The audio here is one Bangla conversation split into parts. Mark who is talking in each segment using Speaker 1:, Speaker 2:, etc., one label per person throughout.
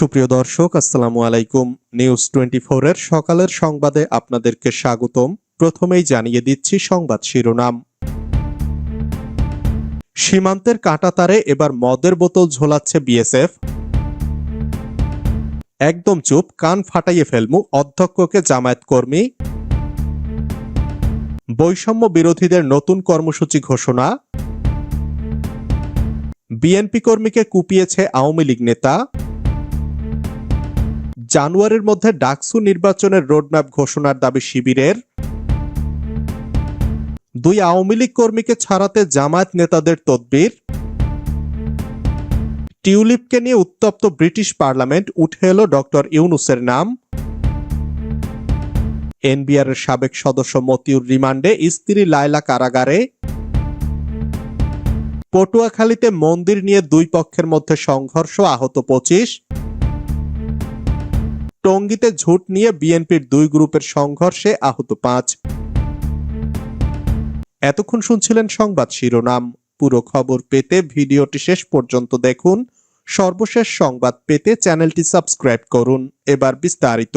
Speaker 1: সুপ্রিয় দর্শক, আসসালামু আলাইকুম। নিউজ টোয়েন্টি এর সকালের সংবাদে আপনাদেরকে স্বাগতম। প্রথমেই জানিয়ে দিচ্ছি সংবাদ শিরোনাম। সীমান্তের কাঁটাতারে এবার মদের বোতল ঝোলাচ্ছে বিএসএফ। একদম চুপ, কান ফাটাইয়ে ফেলমু অধ্যক্ষকে জামায়াত কর্মী। বৈষম্য বিরোধীদের নতুন কর্মসূচি ঘোষণা। বিএনপি কর্মীকে কুপিয়েছে আওয়ামী লীগ নেতা। জানুয়ারির মধ্যে ডাকসু নির্বাচনের রোডম্যাপ ঘোষণার দাবি শিবিরের। দুই আওয়ামী লীগ কর্মীকে ছাড়াতে জামায়াত নেতাদের তদবির। টিউলিপকে নিয়ে উত্তপ্ত ব্রিটিশ পার্লামেন্ট, উঠে এলো ডক্টর ইউনুসের নাম। এনবিআর এর সাবেক সদস্য মতিউর রিমান্ডে স্ত্রী লায়লা কারাগারে। পটুয়াখালীতে মন্দির নিয়ে দুই পক্ষের মধ্যে সংঘর্ষ, আহত পঁচিশ। টঙ্গীতে ঝুট নিয়ে বিএনপির দুই গ্রুপের সংঘর্ষে আহত পাঁচ। এতক্ষণ শুনছিলেন সংবাদ শিরোনাম। পুরো খবর পেতে ভিডিওটি শেষ পর্যন্ত দেখুন। সর্বশেষ সংবাদ পেতে চ্যানেলটি সাবস্ক্রাইব করুন। এবার বিস্তারিত।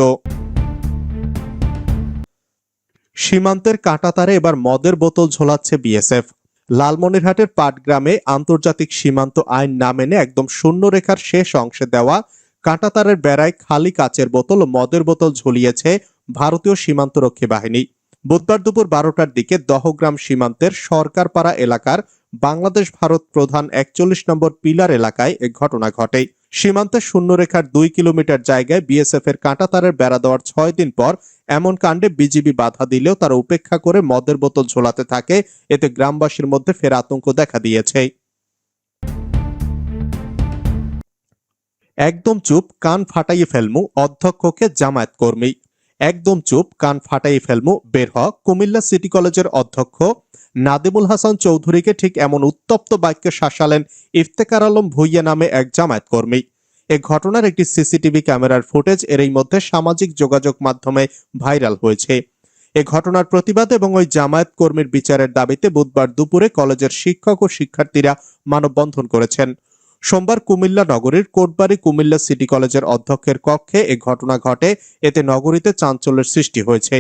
Speaker 1: সীমান্তের কাঁটাতারে এবার মদের বোতল ঝোলাচ্ছে বিএসএফ। লালমনিরহাটের পাটগ্রামে আন্তর্জাতিক সীমান্ত আইন না মেনে একদম শূন্য রেখার শেষ অংশে দেওয়া কাঁটাতারের বেড়ায় খালি কাচের বোতল ও মদের বোতল ঝুলিয়েছে ভারতীয় সীমান্তরক্ষী বাহিনী। বুধবার দুপুর বারোটার দিকে দহগ্রাম সীমান্তের সরকারপাড়া এলাকার বাংলাদেশ ভারত প্রধান একচল্লিশ নম্বর পিলার এলাকায় এ ঘটনা ঘটে। সীমান্তের শূন্যরেখার দুই কিলোমিটার জায়গায় বিএসএফ এর কাঁটাতারের বেড়া দেওয়ার ছয় দিন পর এমন কাণ্ডে বিজিবি বাধা দিলেও তারা উপেক্ষা করে মদের বোতল ঝোলাতে থাকে, এতে গ্রামবাসীর মধ্যে ফের আতঙ্ক দেখা দিয়েছে। একদম চুপ কান ফাটাইয়ে ফেলমু অধ্যক্ষকে জামায়াত কর্মী। একদম চুপ কান ফাটাইয়ে ফেলমু বের হ কুমিল্লা সিটি কলেজের অধ্যক্ষ। নাদিমুল হাসান চৌধুরীকে ঠিক এমন উত্তপ্ত বাক্যে শাসালেন ইফতেকার আলম ভুইয়া নামে এক জামায়াত কর্মী। এ ঘটনার একটি সিসিটিভি ক্যামেরার ফুটেজ এরই মধ্যে সামাজিক যোগাযোগ মাধ্যমে ভাইরাল হয়েছে। এ ঘটনার প্রতিবাদ এবং ওই জামায়াত কর্মীর বিচারের দাবিতে বুধবার দুপুরে কলেজের শিক্ষক ও শিক্ষার্থীরা মানববন্ধন করেছেন। সোমবার কুমিল্লা নগরীর কোটবাড়ি কুমিল্লা সিটি কলেজের অধ্যক্ষের কক্ষে এ ঘটনা ঘটে। এতে নগরীতে চাঞ্চল্যের সৃষ্টি হয়েছে।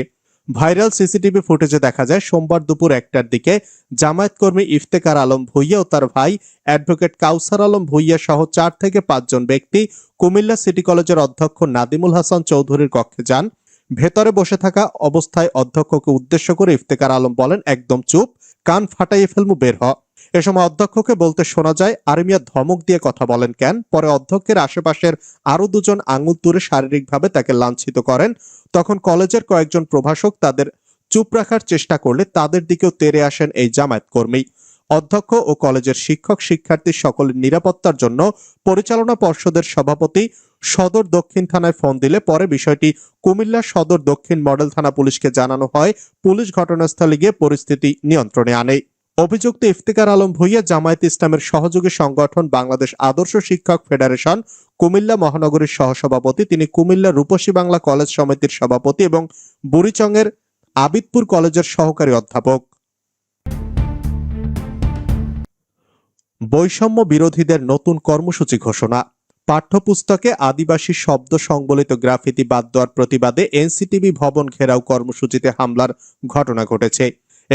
Speaker 1: ভাইরাল সিসিটিভি ফুটেজে দেখা যায়, সোমবার দুপুর একটার দিকে জামায়াত কর্মী ইফতেকার আলম ভুইয়া ও তার ভাই অ্যাডভোকেট কাউসার আলম ভুইয়া সহ চার থেকে পাঁচজন ব্যক্তি কুমিল্লা সিটি কলেজের অধ্যক্ষ নাদিমুল হাসান চৌধুরীর কক্ষে যান। ভেতরে বসে থাকা অবস্থায় অধ্যক্ষকে উদ্দেশ্য করে ইফতেকার আলম বলেন, একদম চুপ, কান ফাটাইয়ে ফেলমু, বের হ। এ সময় অধ্যক্ষকে বলতে শোনা যায়, আর্মিয়া ধমক দিয়ে কথা বলেন কেন? পরে অধ্যক্ষের আশেপাশের আরও দুজন আঙুল তুলে শারীরিকভাবে তাকে লাঞ্ছিত করেন। তখন কলেজের কয়েকজন প্রভাষক তাদের চুপ রাখার চেষ্টা করলে তাদের দিকেও তেরে আসেন এই জামায়াত কর্মী। অধ্যক্ষ ও কলেজের শিক্ষক, শিক্ষার্থী সকলের নিরাপত্তার জন্য পরিচালনা পর্ষদের সভাপতি সদর দক্ষিণ থানায় ফোন দিলে পরে বিষয়টি কুমিল্লা সদর দক্ষিণ মডেল থানা পুলিশকে জানানো হয়। পুলিশ ঘটনাস্থলে গিয়ে পরিস্থিতি নিয়ন্ত্রণে আনে। অভিযুক্ত ইফতিকার আলম ভুইয়া জামায়াত ইসলামের সহযোগী সংগঠন বাংলাদেশ আদর্শ শিক্ষক ফেডারেশন, কুমিল্লা মহানগরীর সহসভাপতি, তিনি কুমিল্লা রূপসী বাংলা কলেজ সমিতির সভাপতি এবং বুড়িচংয়ের আবিদপুর কলেজের সহকারী অধ্যাপক। বৈষম্য বিরোধীদের নতুন কর্মসূচি ঘোষণা। পাঠ্যপুস্তকে আদিবাসী শব্দ সংবলিত গ্রাফিতি বাদ দেওয়ার প্রতিবাদে এনসিটিভি ভবন ঘেরাও কর্মসূচিতে হামলার ঘটনা ঘটেছে।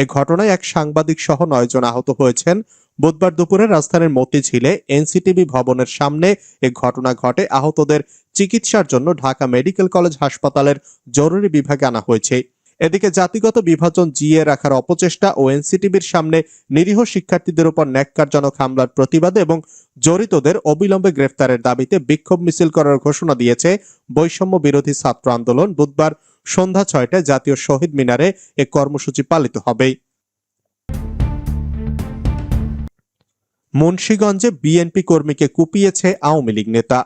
Speaker 1: এ ঘটনায় এক সাংবাদিক সহ নয়জন আহত হয়েছেন। বুধবার দুপুরে রাজধানীর মতিঝিলে এনসিটিভি ভবনের সামনে এ ঘটনা ঘটে। আহতদের চিকিৎসার জন্য ঢাকা মেডিকেল কলেজ হাসপাতালের জরুরি বিভাগে আনা হয়েছে। এদিকে জাতিগত বিভাজন জিয়ে রাখার অপচেষ্টা ও এনসিটিভির সামনে নিরীহ শিক্ষার্থীদের উপর ন্যাক্কারজনক হামলার প্রতিবাদে এবং জড়িতদের অবিলম্বে গ্রেফতারের দাবিতে বিক্ষোভ মিছিল করার ঘোষণা দিয়েছে বৈষম্য বিরোধী ছাত্র আন্দোলন। বুধবার সন্ধ্যা ছয়টায় জাতীয় শহীদ মিনারে এ কর্মসূচি পালিত হবে। মুন্সীগঞ্জে বিএনপি কর্মীকে কুপিয়েছে আওয়ামী লীগ নেতা।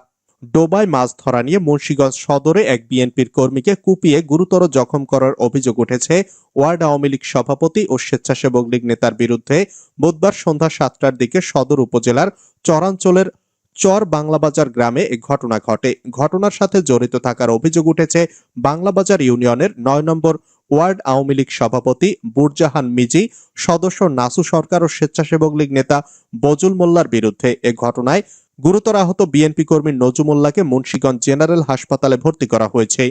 Speaker 1: ডোবায় মাছ ধরা নিয়ে মুন্সীগঞ্জ সদরে এক বিএনপির কর্মীকে কুপিয়ে গুরুতর জখম করার অভিযোগ উঠেছে ওয়ার্ড আওয়ামী লীগ সভাপতি ও স্বেচ্ছাসেবক লীগ নেতার বিরুদ্ধে বুধবার সন্ধ্যা সাতটার দিকে সদর উপজেলার চরাঞ্চলের চর বাংলাবাজার গ্রামে এ ঘটনা ঘটে। ঘটনার সাথে জড়িত থাকার অভিযোগ উঠেছে বাংলাবাজার ইউনিয়নের নয় নম্বর ওয়ার্ড আওয়ামী লীগ সভাপতি বুরজাহান মিজি, সদস্য নাসু সরকার ও স্বেচ্ছাসেবক লীগ নেতা বজুল মোল্লার বিরুদ্ধে এ ঘটনায় গুরুতর আহত বিএনপি কর্মী নজুমুল্লাহকে মুন্সিগঞ্জ জেনারেল হাসপাতালে ভর্তি করা হয়েছে।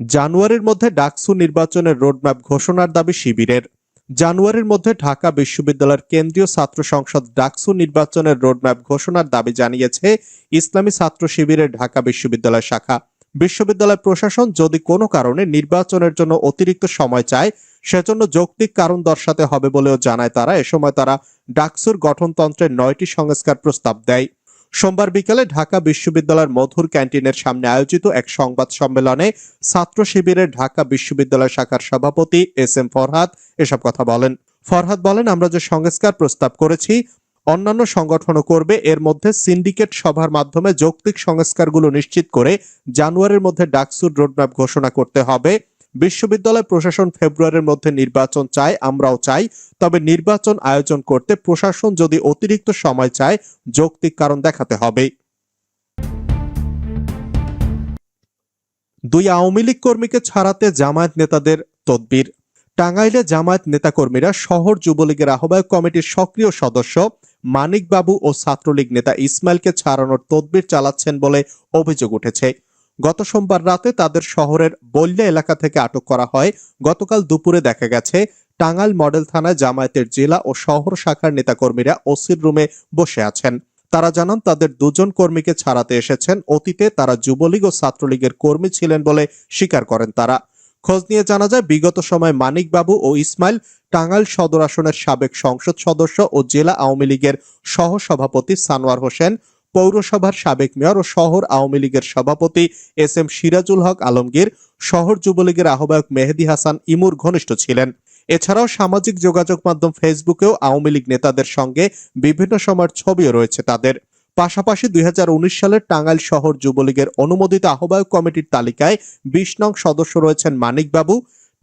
Speaker 1: জানুয়ারির মধ্যে ডাকসু নির্বাচনের রোডম্যাপ ঘোষণার দাবি শিবিরের। জানুয়ারির মধ্যে ঢাকা বিশ্ববিদ্যালয়ের কেন্দ্রীয় ছাত্র সংসদ ডাকসু নির্বাচনের রোডম্যাপ ঘোষণার দাবি জানিয়েছে ইসলামী ছাত্র শিবিরের ঢাকা বিশ্ববিদ্যালয় শাখা। বিশ্ববিদ্যালয় প্রশাসন যদি কোনো কারণে নির্বাচনের জন্য অতিরিক্ত সময় চায়, সেজন্য যৌক্তিক কারণ দর্শাতে হবে বলেও জানায় তারা। এ সময় তারা ডাকসুর গঠনতন্ত্রের নয়টি সংস্কার প্রস্তাব দেয়। সোমবার বিকালে ঢাকা বিশ্ববিদ্যালয়ের মধুর ক্যান্টিনের সামনে আয়োজিত এক সংবাদ সম্মেলনে ছাত্র শিবিরের ঢাকা বিশ্ববিদ্যালয় শাখার সভাপতি এস এম ফরহাদ এসব কথা বলেন। ফরহাদ বলেন, আমরা যে সংস্কার প্রস্তাব করেছি, অন্যান্য সংগঠনও করবে। এর মধ্যে সিন্ডিকেট সভার মাধ্যমে যৌক্তিক সংস্কারগুলো নিশ্চিত করে জানুয়ারির মধ্যে ডাকসুর রোডম্যাপ ঘোষণা করতে হবে। বিশ্ববিদ্যালয় প্রশাসন ফেব্রুয়ারির মধ্যে নির্বাচন চায়, আমরাও চাই। তবে নির্বাচন আয়োজন করতে প্রশাসন যদি অতিরিক্ত সময় চায়, যৌক্তিক কারণ দেখাতে হবে দুই আওয়ামী লীগ কর্মীকে ছাড়াতে জামায়াত নেতাদের তদবির। টাঙ্গাইলে জামায়াত নেতাকর্মীরা শহর যুবলীগের আহ্বায়ক কমিটির সক্রিয় সদস্য মানিক বাবু ও ছাত্রলীগ নেতা ইসমাইলকে ছাড়ানোর তদবির চালাচ্ছেন বলে অভিযোগ উঠেছে। গত সোমবার রাতে তাদের শহরের বল্যা এলাকা থেকে আটক করা হয়। গতকাল দুপুরে দেখা গেছে, টাঙ্গাইল মডেল থানায় জামায়াতের জেলা ও শহর শাখার নেতাকর্মীরা ওসির রুমে বসে আছেন। তারা জানান, তাদের দুজন কর্মীকে ছাড়াতে এসেছেন। অতীতে তারা যুবলীগ ও ছাত্রলীগের কর্মী ছিলেন বলে স্বীকার করেন তারা। খোঁজ নিয়ে জানা যায়, বিগত সময় মানিক বাবু ও ইসমাইল টাঙ্গাইল সদর আসনের সাবেক সংসদ সদস্য ও জেলা আওয়ামী লীগের সহসভাপতি সানোয়ার হোসেন পৌরসভার সাবেক মেয়র ও শহর আওয়ামী লীগের সভাপতি এস এম সিরাজুল হক আলমগীর, শহর যুবলীগের আহ্বায়ক মেহেদি হাসান ইমুর ঘনিষ্ঠ ছিলেন। এছাড়াও সামাজিক যোগাযোগ মাধ্যম ফেসবুকেও আওয়ামী লীগ নেতাদের সঙ্গে বিভিন্ন সময়ের ছবিও রয়েছে তাদের। পাশাপাশি দুই হাজার উনিশ সালের টাঙ্গাইল শহর যুবলীগের অনুমোদিত আহ্বায়ক কমিটির তালিকায় বিশ নং সদস্য রয়েছেন মানিক বাবু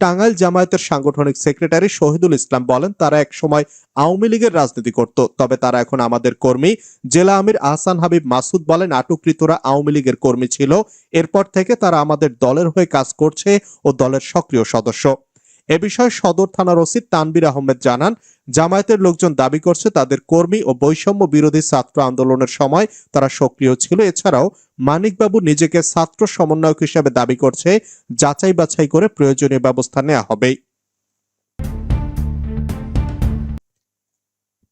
Speaker 1: টাঙ্গাইল জামায়াতের সাংগঠনিক সেক্রেটারি শহীদুল ইসলাম বলেন, তারা এক সময় আওয়ামী লীগের রাজনীতি করত, তবে তারা এখন আমাদের কর্মী। জেলা আমির আহসান হাবিব মাসুদ বলেন, আটককৃতরা আওয়ামী লীগের কর্মী ছিল। এরপর থেকে তারা আমাদের দলের হয়ে কাজ করছে ও দলের সক্রিয় সদস্য। এ বিষয়ে সদর থানার ওসি তানবির আহমেদ জানান, জামায়াতের লোকজন দাবি করছে তাদের কর্মী ও বৈষম্য বিরোধী ছাত্র আন্দোলনের সময় তারা সক্রিয় ছিল। এছাড়াও মানিকবাবু নিজেকে ছাত্র সমন্বয়ক হিসেবে দাবি করছে, যাচাই বাছাই করে প্রয়োজনীয় ব্যবস্থা নেওয়া হবে।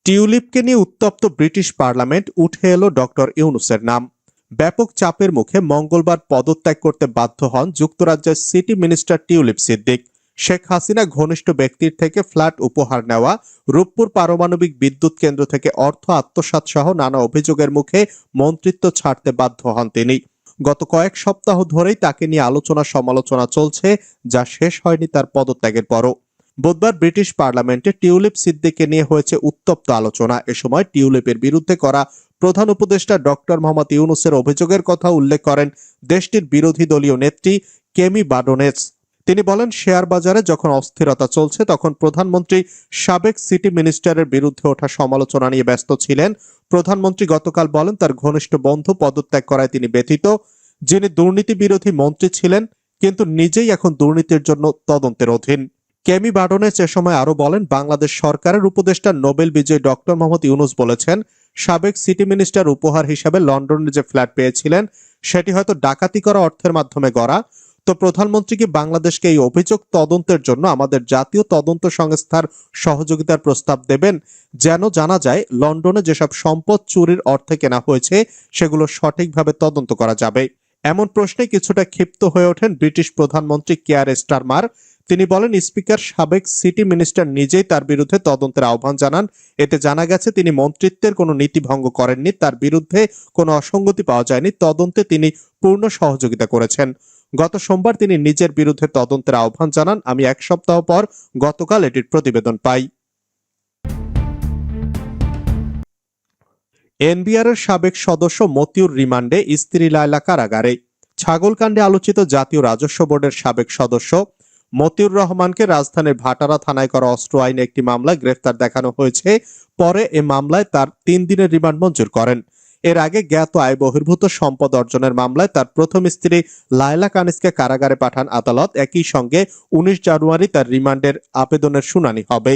Speaker 1: টিউলিপকে নিয়ে উত্তপ্ত ব্রিটিশ পার্লামেন্ট, উঠে এলো ডক্টর ইউনুসের নাম। ব্যাপক চাপের মুখে মঙ্গলবার পদত্যাগ করতে বাধ্য হন যুক্তরাজ্যের city minister Tulip Siddiq. Sheikh Hasina ঘনিষ্ঠ ব্যক্তির থেকে ফ্ল্যাট উপহার নেওয়া, রূপপুর পারমাণবিক বিদ্যুৎ কেন্দ্র থেকে অর্থ আত্মসাৎ সহ নানা অভিযোগের মুখে মন্ত্রিত্ব ছাড়তে বাধ্য হন তিনি। গত কয়েক সপ্তাহ ধরেই তাকে নিয়ে আলোচনা সমালোচনা চলছে, যা শেষ হয়নি তার পদত্যাগের পরও। বুধবার ব্রিটিশ পার্লামেন্টে টিউলিপ সিদ্দিককে নিয়ে হয়েছে উত্তপ্ত আলোচনা। এ সময় টিউলিপের বিরুদ্ধে করা প্রধান উপদেষ্টা ডক্টর মোহাম্মদ ইউনুসের অভিযোগের কথা উল্লেখ করেন দেশটির বিরোধী দলীয় নেত্রী কেমি বাডোনেস। তিনি বলেন, শেয়ার বাজারে যখন অস্থিরতা চলছে, তখন প্রধানমন্ত্রী সাবেক সিটি মিনিস্টারের বিরুদ্ধে ওঠা সমালোচনা নিয়ে ব্যস্ত ছিলেন। প্রধানমন্ত্রী গতকাল বলেন, তার ঘনিষ্ঠ বন্ধু পদত্যাগ করায় তিনি ব্যথিত। যিনি দুর্নীতি বিরোধী মন্ত্রী ছিলেন, কিন্তু নিজেই এখন দুর্নীতির জন্য তদন্তের অধীন। কেমি বাডনেস এ সময় আরও বলেন, বাংলাদেশ সরকারের উপদেষ্টা নোবেল বিজয়ী ডক্টর মোহাম্মদ ইউনুস বলেছেন, সাবেক সিটি মিনিস্টার উপহার হিসাবে লন্ডনে যে ফ্ল্যাট পেয়েছিলেন, সেটি হয়তো ডাকাতি করা অর্থের মাধ্যমে গড়া। তো প্রধানমন্ত্রী কি বাংলাদেশকে এই অভিযোগ তদন্তের জন্য আমাদের জাতীয় তদন্ত সংস্থার সহযোগিতার প্রস্তাব দেবেন? যেন জানা যায়, লন্ডনে যেসব সম্পদ চুরির অর্থে কেনা হয়েছে, সেগুলো সঠিকভাবে তদন্ত করা যাবে। এমন প্রশ্নে কিছুটা ক্ষিপ্ত হয়ে ওঠেন ব্রিটিশ প্রধানমন্ত্রী কেয়ার স্টারমার। তিনি বলেন, স্পিকার সাবেক সিটি মিনিস্টার নিজেই তার বিরুদ্ধে তদন্তের আহ্বান জানান। এতে জানা গেছে, তিনি মন্ত্রিত্বের কোনো নীতি ভঙ্গ করেননি, তার বিরুদ্ধে কোনো অসঙ্গতি পাওয়া যায়নি। তদন্তে তিনি পূর্ণ সহযোগিতা করেছেন। গত সোমবার তিনি নিজের বিরুদ্ধে তদন্তের আহ্বান জানান। আমি এক সপ্তাহ পর গতকাল এটির প্রতিবেদন পাই। এনবিআর এর সাবেক সদস্য মতিউর রিমান্ডে স্ত্রী লায়লা কারাগারে। ছাগলকাণ্ডে আলোচিত জাতীয় রাজস্ব বোর্ডের সাবেক সদস্য মতিউর রহমানকে রাজধানীর ভাটারা থানায় করা অস্ত্র আইনে একটি মামলায় গ্রেফতার দেখানো হয়েছে। পরে এ মামলায় তার তিন দিনের রিমান্ড মঞ্জুর করেন। এর আগে জ্ঞাত আয় বহির্ভূত সম্পদ অর্জনের মামলায় তার প্রথম স্ত্রী লায়লা কানিসকে কারাগারে পাঠান আদালত। একই সঙ্গে উনিশ জানুয়ারি তার রিমান্ডের আবেদনের শুনানি হবে।